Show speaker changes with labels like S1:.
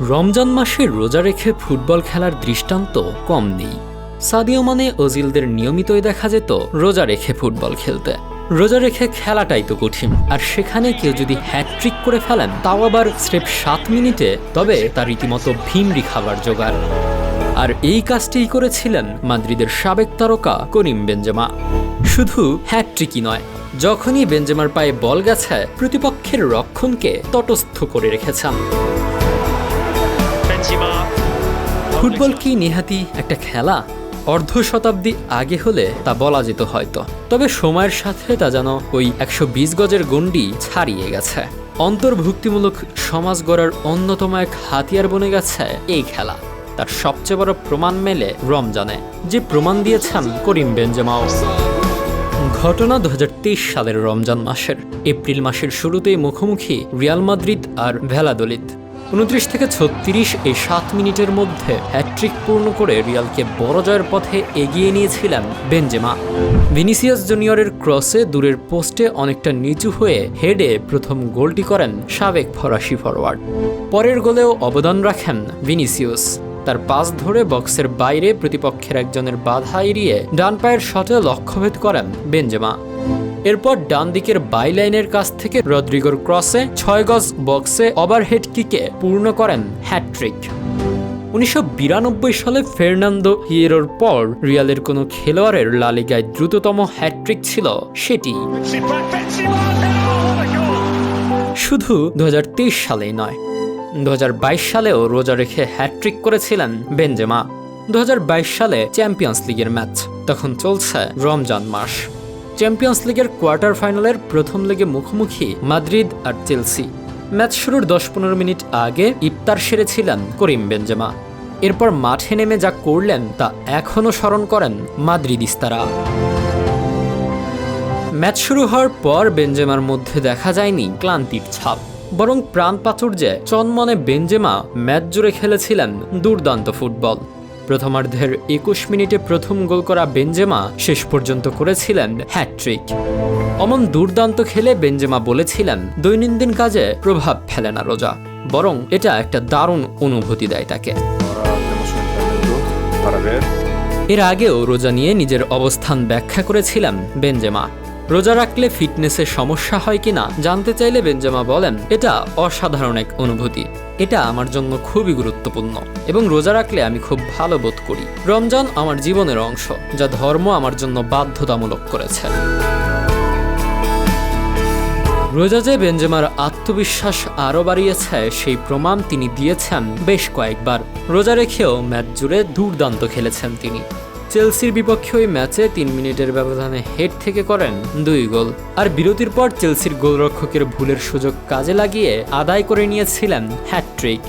S1: রমজান মাসে রোজা রেখে ফুটবল খেলার দৃষ্টান্ত কম নেই। সাদিও মানে ওজিলদের নিয়মিতই দেখা যেত রোজা রেখে ফুটবল খেলতে। রোজা রেখে খেলাটাই তো কঠিন, আর সেখানে কেউ যদি হ্যাট্রিক করে ফেলেন, তাও আবার স্রেফ সাত মিনিটে, তবে তার রীতিমতো ভিমরি খাবার জোগাড়। আর এই কাজটিই করেছিলেন মাদ্রিদের সাবেক তারকা করিম বেঞ্জেমা শুধু হ্যাট্রিকই নয়, যখনই বেঞ্জেমার পায়ে বল গেছে, প্রতিপক্ষের রক্ষণকে তটস্থ করে রেখেছেন. ফুটবল কি নেহাতি একটা খেলা? অর্ধ শতাব্দী আগে হলে তা বলা যেত হয়তো। তবে সময়ের সাথে তা যেন ওই একশো বিশ গজের গণ্ডি ছাড়িয়ে গেছে। অন্তর্ভুক্তিমূলক সমাজ গড়ার অন্যতম এক হাতিয়ার বনে গেছে এই খেলা। তার সবচেয়ে বড় প্রমাণ মেলে রমজানে, যে প্রমাণ দিয়েছেন করিম বেঞ্জেমাও ঘটনা দু হাজার তেইশ সালের রমজান মাসের। এপ্রিল মাসের শুরুতেই মুখোমুখি রিয়াল মাদ্রিদ আর ভেলাদলিত। উনত্রিশ থেকে ছত্রিশ এই সাত মিনিটের মধ্যে হ্যাট্রিক পূর্ণ করে রিয়ালকে বড় জয়ের পথে এগিয়ে নিয়েছিলেন বেনজেমা। ভিনিসিয়াস জুনিয়রের ক্রসে দূরের পোস্টে অনেকটা নিচু হয়ে হেডে প্রথম গোলটি করেন সাবেক ফরাসি ফরওয়ার্ড পরের গোলেও অবদান রাখেন ভিনিসিয়াস। তার পাস ধরে বক্সের বাইরে প্রতিপক্ষের একজনের বাধা এড়িয়ে ডান পায়ের শটে লক্ষ্যভেদ করেন বেনজেমা। এরপর ডান দিকের বাইলাইনের কাছ থেকে রদ্রিগোর ক্রসে ছয় গজ বক্সে ওভারহেড কিকে পূর্ণ করেন হ্যাট্রিক উনিশশো বিরানব্বই সালে ফের্নান্দো হিয়েরোর পর রিয়ালের কোনো খেলোয়াড়ের লালিগায় দ্রুততম হ্যাট্রিক ছিল সেটি। শুধু দু হাজার তেইশ সালেই নয় দু সালেও রোজা রেখে হ্যাট্রিক করেছিলেন বেনজেমা। দু সালে চ্যাম্পিয়ন্স লিগের ম্যাচ, তখন চলছে রমজান মাস। চ্যাম্পিয়ন্স লিগের কোয়ার্টার ফাইনালের প্রথম লেগে মুখোমুখি মাদ্রিদ আর চেলসি। ম্যাচ শুরুর দশ পনেরো মিনিট আগে ইফতার সেরেছিলেন করিম বেনজেমা। এরপর মাঠে নেমে যা করলেন তা এখনও স্মরণ করেন মাদ্রিদিস্তারা। ম্যাচ শুরু হওয়ার পর বেঞ্জেমার মধ্যে দেখা যায়নি ক্লান্তির ছাপ, বরং প্রাণ প্রাচুর্যে চনমনে বেঞ্জেমা ম্যাচ জুড়ে খেলেছিলেন দুর্দান্ত ফুটবল। প্রথমার্ধের একুশ মিনিটে প্রথম গোল করা বেঞ্জেমা শেষ পর্যন্ত করেছিলেন হ্যাট্রিক অমন দুর্দান্ত খেলে বেঞ্জেমা বলেছিলেন, দৈনন্দিন কাজে প্রভাব ফেলে না রোজা, বরং এটা একটা দারুণ অনুভূতি দেয় তাকে। এর আগেও রোজা নিয়ে নিজের অবস্থান ব্যাখ্যা করেছিলেন বেঞ্জেমা। রোজা রাখলে ফিটনেসে সমস্যা হয় কিনা জানতে চাইলে বেঞ্জেমা বলেন, এটা অসাধারণ এক অনুভূতি। এটা আমার জন্য খুবই গুরুত্বপূর্ণ এবং রোজা রাখলে আমি খুব ভালো বোধ করি। রমজান আমার জীবনের অংশ, যা ধর্ম আমার জন্য বাধ্যতামূলক করেছে। রোজা যে বেঞ্জেমার আত্মবিশ্বাস আরও বাড়িয়েছে, সেই প্রমাণ তিনি দিয়েছেন বেশ কয়েকবার। রোজা রেখেও ম্যাচ জুড়ে দুর্দান্ত খেলেছেন তিনি। চেলসির বিপক্ষে ওই ম্যাচে তিন মিনিটের ব্যবধানে হেড থেকে করেন দুই গোল। আর বিরতির পর চেলসির গোলরক্ষকের ভুলের সুযোগ কাজে লাগিয়ে আদায় করে নিয়েছিলেন হ্যাট্রিক